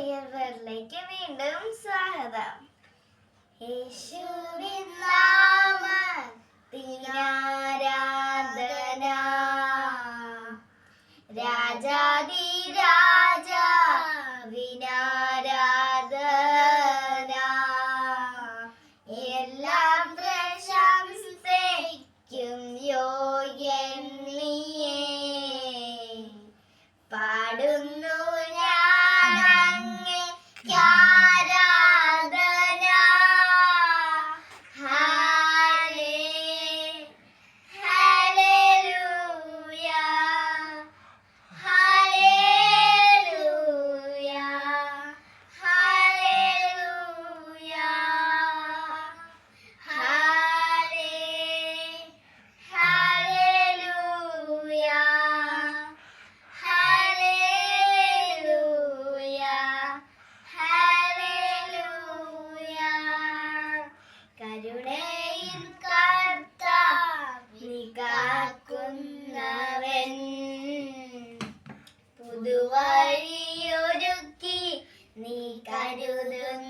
പ്രിയവരിലേക്ക് വീണ്ടും സ്വാഗതം. യേശുവിൻ നീ കരുതുന്നവൻ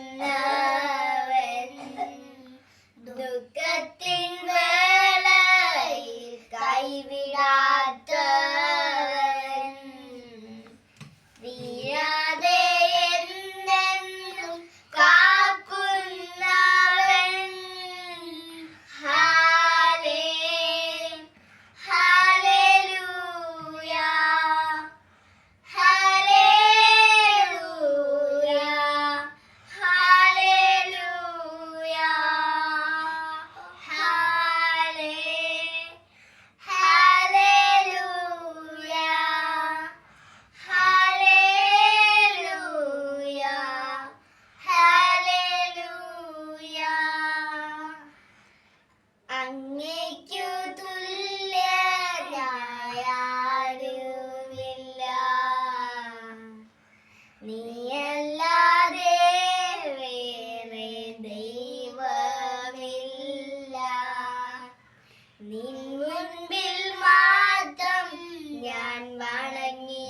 നീയല്ലാതെ വേറെ ദൈവമില്ല. നിൻ മുൻപിൽ മാത്രം ഞാൻ വണങ്ങി